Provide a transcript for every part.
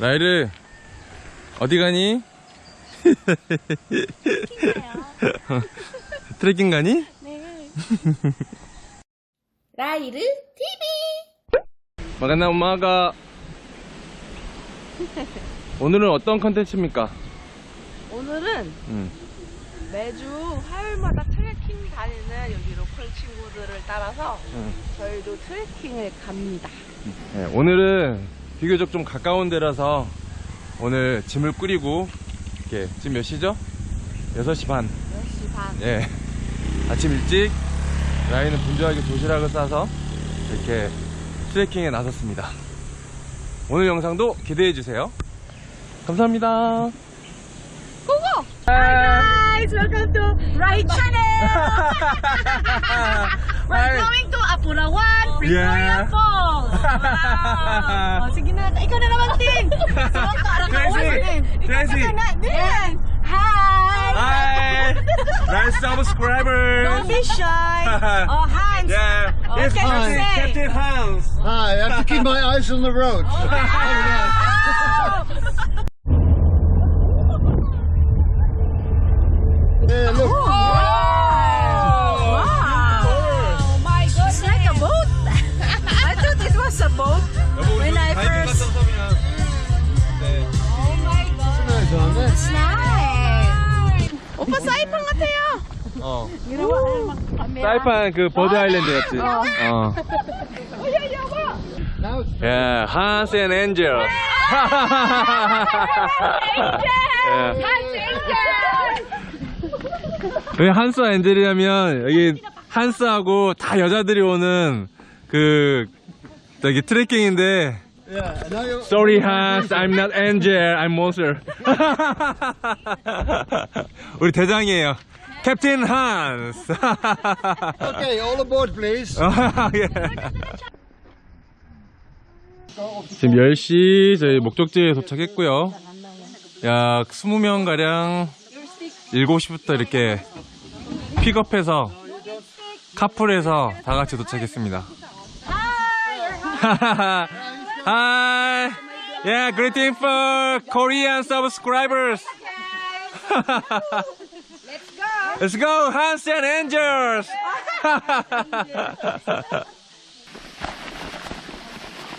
라이르 어디 가니? 트레킹 가니? 네. 라이르 TV. magandang umaga. 오늘은 어떤 컨텐츠입니까? 오늘은 음. 매주 화요일마다 트레킹 다니는 여기 로컬 친구들을 따라서 음. 저희도 트레킹을 갑니다. 네, 오늘은 비교적 좀 가까운 데라서 오늘 짐을 꾸리고 이렇게 지금 몇 시죠? 6시 반. 10시 반. 예. 아침 일찍 라인은 분주하게 도시락을 싸서 이렇게 트레킹에 나섰습니다. 오늘 영상도 기대해 주세요. 감사합니다. 고고! Hi guys! Welcome to Ride Channel! We're going to Apurawan, Victoria Yeah. Falls! Wow! Oh, sige na, ikaw na naman, Tin! Tracy! Tracy! Yes! Hi! Hi! Nice subscribers! Don't be shy! Oh, Hans! Yeah, What it's can you Captain, say? Captain Hans. Hi, I have to keep my eyes on the road. Oh, yeah, look. 오빠 사이판 같아요! 어. 사이판 그 버드 아일랜드였지. 어. Now it's 예, 한스 앤 엔젤. 왜 한스와 엔젤이냐면 여기 한스하고 다 여자들이 오는 그 저기 트레킹인데 yeah. Sorry Hans, I'm not Angel, I'm Monster. 우리 대장이에요. 캡틴 한스. Okay, all aboard, please. 예. 지금 10시 저희 목적지에 도착했고요. 약 20명 가량 7시부터 이렇게 픽업해서 카풀해서 다 같이 도착했습니다. Hi. Yeah, greeting for Korean subscribers. Let's go, Hans and Angels.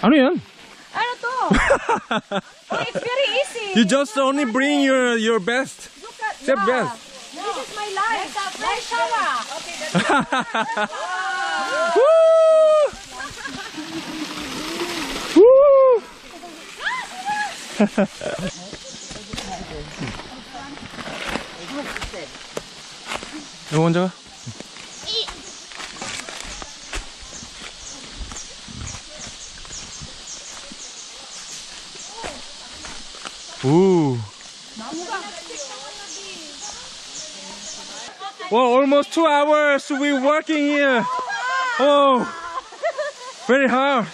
ano yan? Ano to? oh, it's very easy. You just only bring your your best. Look at Except best. This is my life. Life Shara. Okay, Woo! Woo! 이거 먼저 가. 오. Well, almost two hours we working here. Oh, very hard.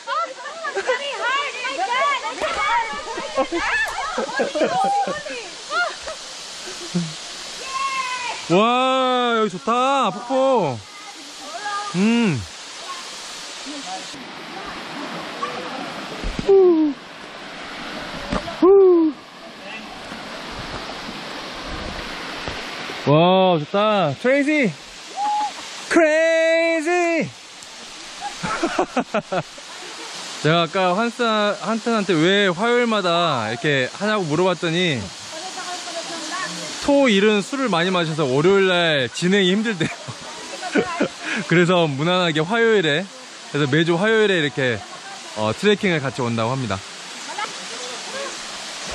와 여기 좋다 폭포 음 후. 후. 와 좋다 트레이시 크레이지 제가 아까 한스 한튼한테 왜 화요일마다 이렇게 하냐고 물어봤더니 토 일은 술을 많이 마셔서 월요일날 진행이 힘들대요. 그래서 무난하게 화요일에 그래서 매주 화요일에 이렇게 어, 트레킹을 같이 온다고 합니다.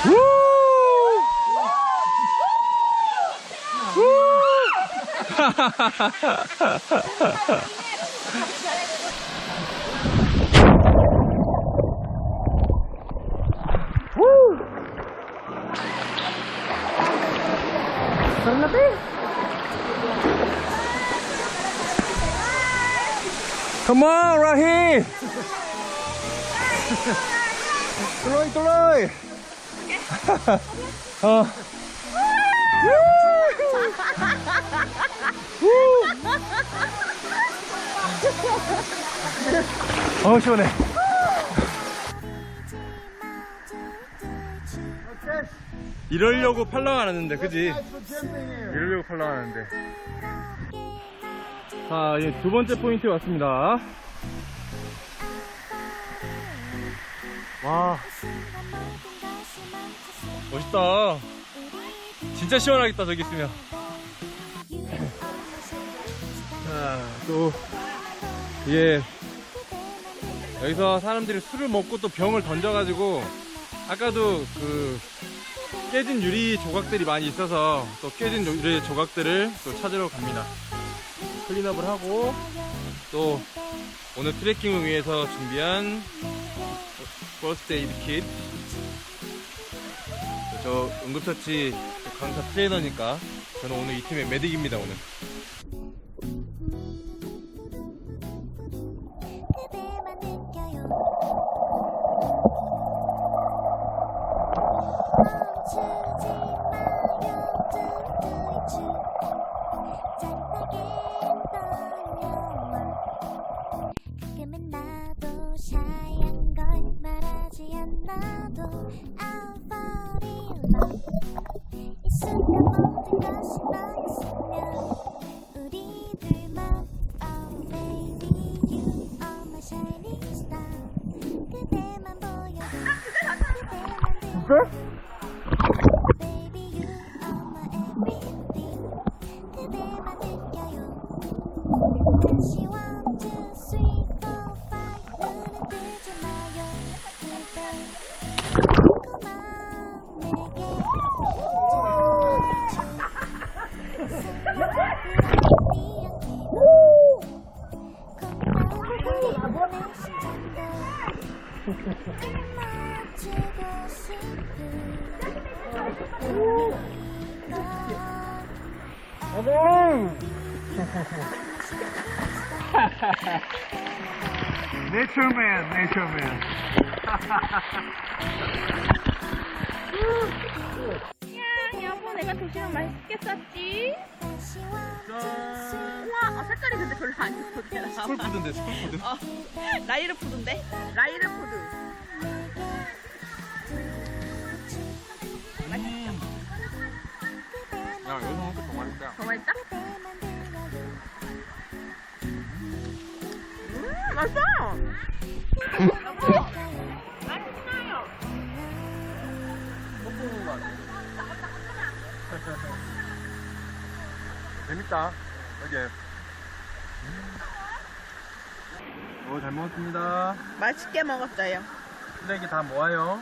우! Come on, right here. tuloy, tuloy. 어. 어 시원해 이러려고 팔랑 안 했는데, 그지? 이러려고 팔랑 안 했는데. 자, 이제 두 번째 포인트에 왔습니다. 와, 멋있다. 진짜 시원하겠다, 저기 있으면. 자, 또, 이게, 여기서 사람들이 술을 먹고 또 병을 던져가지고, 아까도 그, 깨진 유리 조각들이 많이 있어서, 또 깨진 유리 조각들을 또 찾으러 갑니다. 클린업을 하고, 또, 오늘 트레킹을 위해서 준비한, 퍼스트 에이드 킷. 저 응급처치 강사 트레이너니까, 저는 오늘 이 팀의 메딕입니다, 오늘. 走。Natureman, natureman. 야, 여보, 내가 도시락 맛있게 쌌지? 우와, 아, 색깔이 근데 별로 안 예쁘게 나와. 스쿨푸드인데, 스쿨푸드. 어, 라이르 푸드인데? 라이르 푸드. 재밌다. 여기. 오, 잘 먹었습니다. 맛있게 먹었어요. 쓰레기 다 모아요.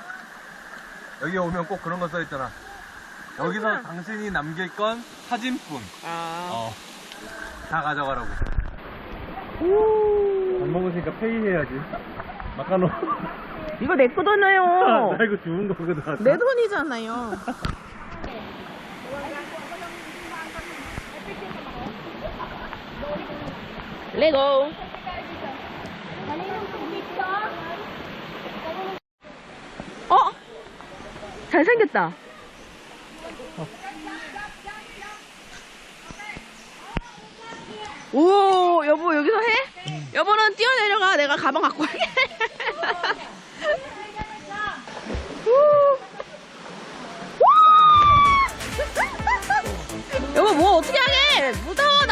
여기 오면 꼭 그런 거 써있잖아. 여기서 당신이 남길 건 사진뿐. 아. 어. 다 가져가라고. 밥 먹으니까 페이해야지. 마카노. 이거 내 거잖아요. 나 이거 주운 거거든. 어. 내 돈이잖아요. 레고. 어? 잘생겼다. 오, 여보 여기서 해? 여보는 뛰어내려가. 내가 가방 갖고 올게. 여보 뭐 어떻게 하게? 무서워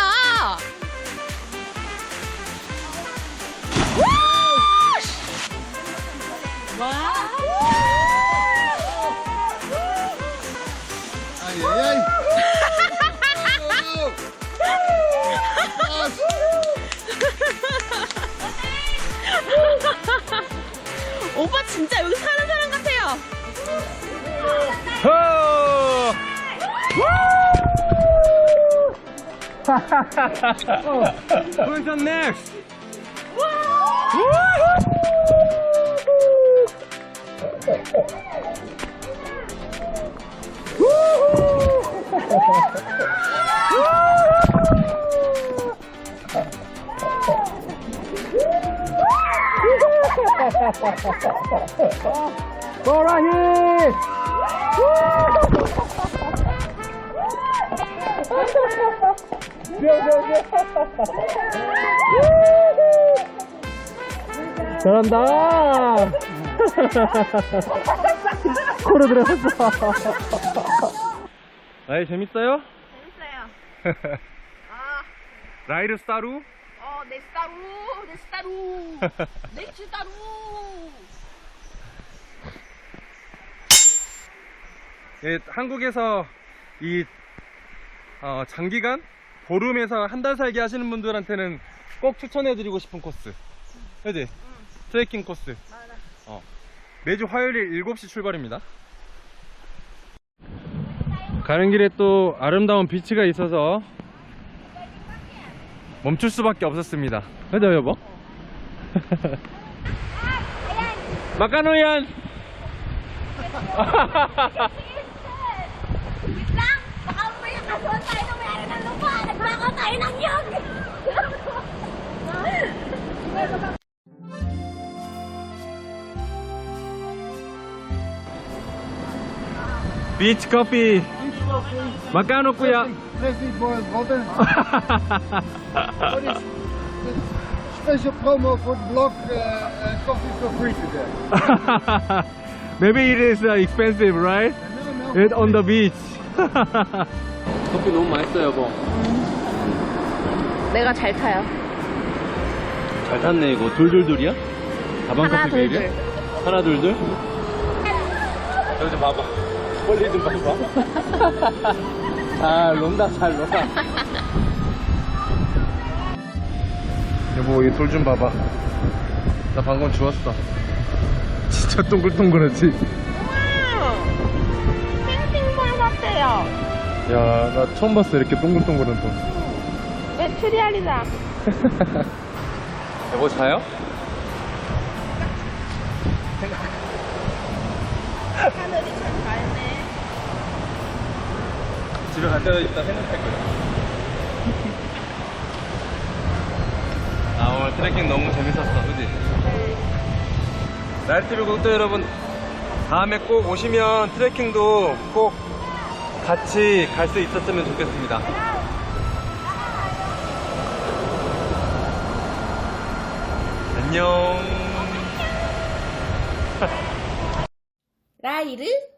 오빠 진짜 여기 사는 사람 같아요. Who's on next? 잘한다. 코로 들어갔어. 라이 재밌어요? 재밌어요. 아, 라이르 스타루? 어, 내 스타루, 내 스타루, 내 스타루. 예, 한국에서 이 어, 장기간 보름에서 한 달 살기 하시는 분들한테는 꼭 추천해드리고 싶은 코스. 그지? 트레킹 코스. 어. 매주 화요일 7시 출발입니다. 가는 길에 또 아름다운 비치가 있어서 멈출 수밖에 없었습니다. 그죠, 여보? 마카노얀! Wait lang! Baka may kasuhan tayo ng mayari ng lupa! Nagbakaw tayo ng yog! 비치! 마카노 꾸야! Leslie boiled water. what is the special promo for the blog? Uh, uh, coffee for free today. Maybe it is uh, expensive, right? No, no. It on the beach. 커피 너무 맛있어요, 여보. 내가 잘 타요. 잘 탔네, 이거. 둘둘둘이야? 가방 하나, 커피 둘, 베일이야? 하나, 둘, 둘? 여기 좀 봐봐. 멀리 좀 봐봐. 잘 논다, 잘 놀아. 여보, 이 돌 좀 봐봐. 나 방금 주웠어. 진짜 동글동글하지? 땡땡볼 같아요. 야, 나 처음 봤어, 이렇게 동글동글한 돌. 메추리알이다. 여보, 자요? 하늘이 참 밝네. 집에 갈 때도 이따 생각할 거야. 아, 오늘 트레킹 너무 재밌었어, 그지? 나이트비 구독자 여러분, 다음에 꼭 오시면 트레킹도 꼭 같이 갈 수 있었으면 좋겠습니다. 안녕. 라이를